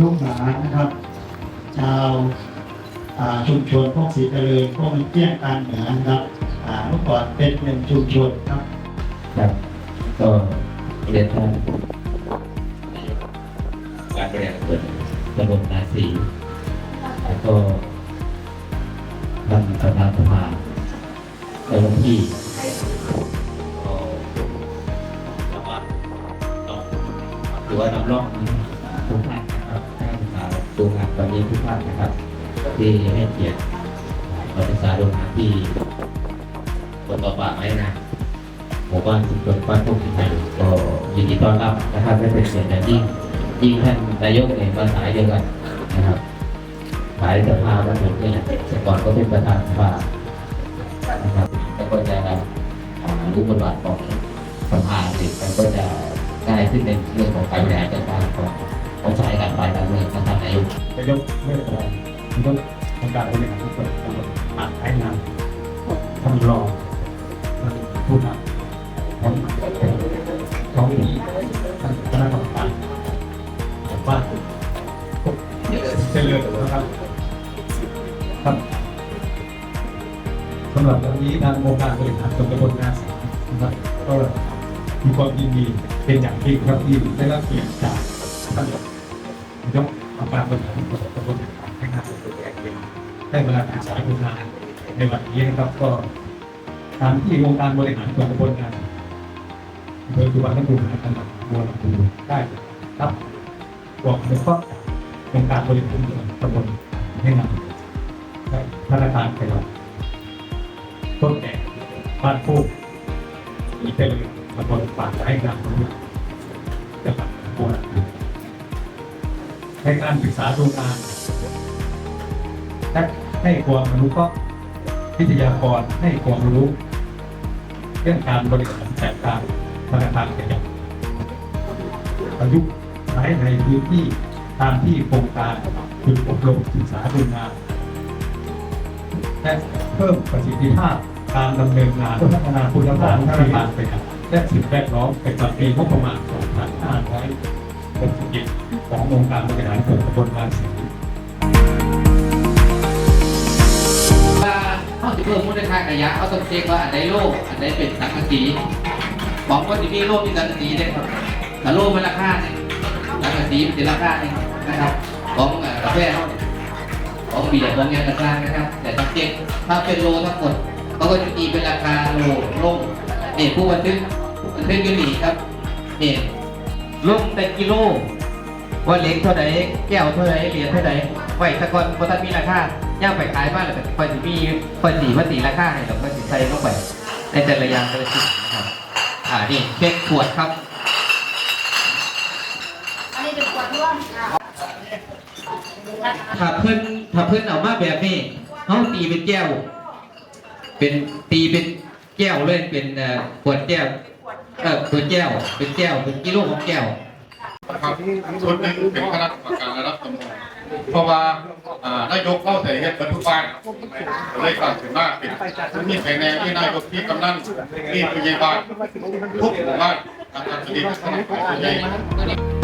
ลูกหมานะครับ ชาวอ่าชุมชนพวกศรีเจริญพวกมันเตี้ยงการเหนือนะครับอ่าเมื่อก่อนเป็นหนึ่งชุมชนครับครับก็เรียนท่านการบริหารส่วนตำบลนาสีแล้วก็ท่านประธานสภาเจ้าหน้าที่ก็สามารถต้องหรือว่านำร่องทุกท่าน ษาดูงานนนี้ทุกท่านนะครับ ที่ให้เกียรติเราศึกษาดูงานที่บนต่อป่าไม้นะหมู่บ้านชุมชนบ้านพวกสิไทยก็ยินดีต้อนรับนะครับได้เป็นเสียงอย่างยิ่งยิ่งท่านนายกเองมาสายเดียวกันนะครับสายสภาบ้านผมเนี่ยแต่ก่อนก็เป็นประธานสภานะครับแล้วก็จะอ่ารู้บทบาทของสภาสิมันก็จะง่ายขึ้นในเรื่องของการบริหารจัดการของ นนายกนายกไม่ได้อะไรนายกองค์การบริหารส่วนตำบลอ่างไอ้น้ำท่านรองผู้นำท้องท้องที่ท่านคณะกรรมการผมว่าเจริญนะครับครับสำหรับวันนี้ทางองค์การบริหารส่วนตำบลนาสีนะครับก็มีความยินดีเป็นอย่างยิ่งครับที่ได้รับเกียรติจากท่าน กเอาการบริหารส่วนตำบลให้งานเป็นตัวแทนเองให้เวลาศึกษาดูงานในวันนี้นะครับก็ตามที่องค์การบริหารส่วนตำบลงานโดยจุบันนักบุญจังหวัดบัวลำพูได้ครับบอกเลยก็องค์การบริหารส่วนตำบลให้นได้ธนาคารไทยเราต้นแก่บ้านพูกอีเตลือตำบลป่าให้งานตรงจังหวัดบัวลำพู ในการศึกษาดูงานและให้ความรู้ก็วิทยากรให้ความรู้ เรื่องการบริหารจัดการธนาคารขยะประยุกต์ใช้ในพื้นที่ตามที่โครงการฝึกอบรมศึกษาดูงานและเพิ่มประสิทธิภาพการดำเนินงานพัฒนาคุณภาพธนาคารขยะและสิ่งแวดล้อมเป็นปีงบประมาณ 2561 ขององค์การบริหารส่วนตำบลบางสีว่าเขาจะเพิ่มมูลค่าขยะเขาต้องเช็คว่าอันใดโลกอันใดเป็นสังกะสีบอกว่าที่มีโลกที่สังกะสีได้ครับแต่โลกมันราคาเนี่ยสังกะสีมันจะราคาเนี่ยนะครับของกาแฟเขาเนี่ยของเบียร์ของเงี้ยราคานะครับ แต่ต้องเช็คถ้าเป็นโลทั้งหมดเขาก็จะตีเป็นราคาโลลงนี่ผู้บันทึกบันทึกยูนี่ครับนี่ลงแต่กิโล ว่าเล็กเท่าไหร่แก้วเท่าไหร่เหรียญเท่าไหร่ไว้แตะกอนพอท่านมีราคาย่างไปขายบ้านเลยคอยสิมีคอยสีมาสีราคาให้เราคอยสิใส่ลงไปในแต่ละอย่างแต่ละชิ้นนะครับอ่านี่เช็คขวดครับอันนี้เป็นขวดร่วมค่ะถ้าเพิ่นถ้าเพิ่นเอามาแบบนี้เขาตีเป็นแก้ว เป็นตีเป็นแก้วเลยเป็นเอ่อขวดแก้วเออขวดแก้วเป็นแก้วเป็นกิโลของแก้ว ครับส่วนหนึ่งเป็นคณะกรรมการระดับตำบลเพราะว่านายกเข้าใส่เฮ็ดบรรทุกบ้านเลยกลับถึงมากเป็นมีแผงแนวที่นายกที่กำนันมีผู้ใหญ่บ้านทุกหมู่บ้านทำการสดีขนาดผู้ใหญ่